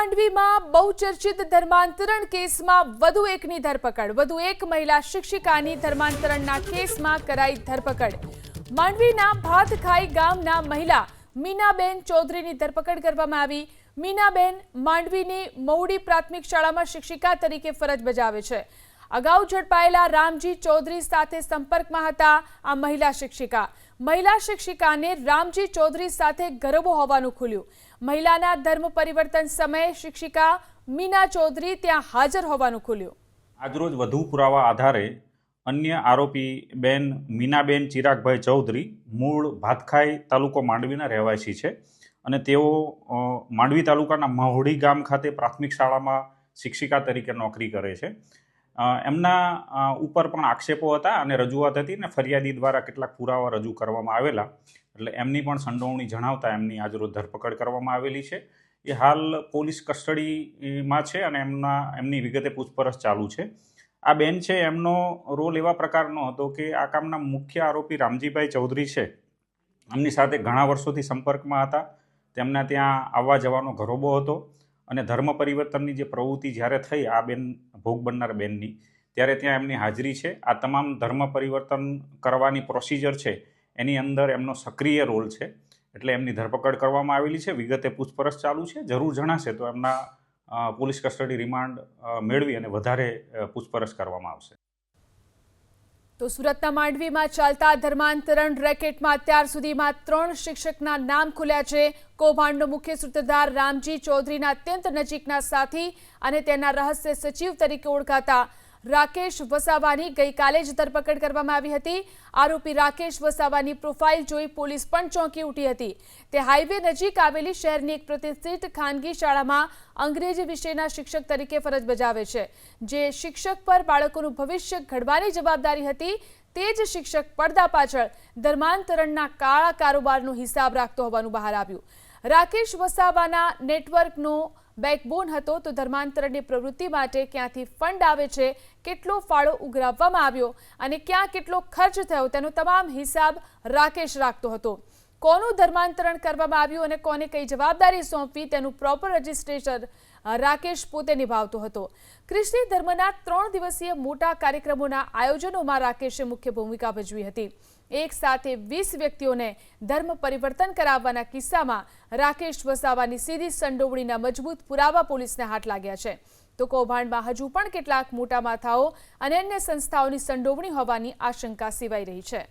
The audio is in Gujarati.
માંડવીમાં બહુચર્ચિત ધર્માંતરણ કેસમાં વધુ એકની ધરપકડ. વધુ એક મહિલા શિક્ષિકાની ધર્માંતરણના કેસમાં કરાઈ ધરપકડ. માંડવીના ભાતખાઈ ગામના મહિલા મીનાબેન ચૌધરીની ધરપકડ કરવામાં આવી. મીનાબેન માંડવીની મૌડી પ્રાથમિક શાળામાં શિક્ષિકા તરીકે ફરજ બજાવે છે. અગાઉ ઝડપાયેલા રામજી ચૌધરી સાથે સંપર્કમાં હતા આ મહિલા શિક્ષિકા. મહિલા શિક્ષિકાને રામજી ચૌધરી સાથે ગરબો હોવાનું ખુલ્યું. મહિલાના ધર્મ પરિવર્તન સમયે શિક્ષિકા મીના ચૌધરી ત્યાં હાજર હોવાનું ખુલ્યું. આજરોજ વધુ પુરાવા આધારે અન્ય આરોપી બેન મીનાબેન ચિરાગભાઈ ચૌધરી મૂળ ભાતખાઈ તાલુકો માંડવીના રહેવાસી છે અને તેઓ માંડવી તાલુકાના મહોડી ગામ ખાતે પ્રાથમિક શાળામાં શિક્ષિકા તરીકે નોકરી કરે છે. એમના ઉપર પણ આક્ષેપો હતા અને રજૂઆત હતી ને ફરિયાદી દ્વારા કેટલાક પુરાવા રજૂ કરવામાં આવેલા. એટલે એમની પણ સંડોવણી જણાવતા એમની આજરોજ ધરપકડ કરવામાં આવેલી છે. એ હાલ પોલીસ કસ્ટડીમાં છે અને એમના, એમની વિગતે પૂછપરછ ચાલુ છે. આ બેન છે, એમનો રોલ એવા પ્રકારનો હતો કે આ કામના મુખ્ય આરોપી રામજીભાઈ ચૌધરી છે. એમની સાથે ઘણા વર્ષોથી સંપર્કમાં હતા. તેમના ત્યાં આવવા જવાનો ઘરોબો હતો. અને ધર્મ પરિવર્તનની જે પ્રવૃત્તિ જ્યારે થઈ આ બેન, ભોગ બનનાર બેનની, ત્યારે ત્યાં એમની હાજરી છે. આ તમામ ધર્મ પરિવર્તન કરવાની પ્રોસિજર છે. એની અંદર એમનો સક્રિય રોલ છે. એટલે એમની ધરપકડ કરવામાં આવેલી છે. વિગતે પૂછપરછ ચાલુ છે. જરૂર જણાશે તો એમના પોલીસ કસ્ટડી રિમાન્ડ મેળવી અને વધારે પૂછપરછ કરવામાં આવશે. તો સુરતના માંડવીમાં ચાલતા ધર્માંતરણ રેકેટમાં અત્યાર સુધીમાં ત્રણ શિક્ષકના નામ ખુલ્યા છે. કૌભાંડનો મુખ્ય સૂત્રધાર રામજી ચૌધરીના અત્યંત નજીકના સાથી અને તેના રહસ્ય સચિવ તરીકે ઓળખાતા રાકેશ વસાવાની ગઈકાલે જ ધરપકડ કરવામાં આવી હતી. આરોપી રાકેશ વસાવાની પ્રોફાઇલ જોઈ પોલીસ પણ ચોંકી ઉઠી હતી. તે હાઈવે નજીક આવેલી શહેરની એક પ્રતિષ્ઠિત ખાનગી શાળામાં અંગ્રેજી વિષયના શિક્ષક તરીકે ફરજ બજાવે છે. જે શિક્ષક પર બાળકોનું ભવિષ્ય ઘડવાની જવાબદારી હતી, તે જ શિક્ષક પડદા પાછળ ધર્માંતરણના કાળા કારોબારનો હિસાબ રાખતો હોવાનું બહાર આવ્યું. રાકેશ વસાવાના નેટવર્કનો બેકબોન હતો તો ધર્માંતરણની પ્રવૃત્તિ માટે ક્યાંથી ફંડ આવે છે, કેટલો ફાળો ઉઘરાવવામાં આવ્યો અને ક્યાં કેટલો ખર્ચ થયો તેનો તમામ હિસાબ રાકેશ રાખતો હતો. કોનું ધર્માંતરણ કરવામાં આવ્યું અને કોને કઈ જવાબદારી સોંપવી તેનું પ્રોપર રજિસ્ટ્રેશન રાકેશ પોતે નિભાવતો હતો. ખ્રિસ્તી ધર્મના ત્રણ દિવસીય મોટા કાર્યક્રમોના આયોજનોમાં રાકેશે મુખ્ય ભૂમિકા ભજવી હતી. એક સાથે વીસ વ્યક્તિઓને ધર્મ પરિવર્તન કરાવવાના કિસ્સામાં રાકેશ વસાવાની સીધી સંડોવણીના મજબૂત પુરાવા પોલીસને હાથ લાગ્યા છે. તો કૌભાંડમાં હજુ પણ કેટલાક મોટા માથાઓ અને અન્ય સંસ્થાઓની સંડોવણી હોવાની આશંકા સેવાઈ રહી છે.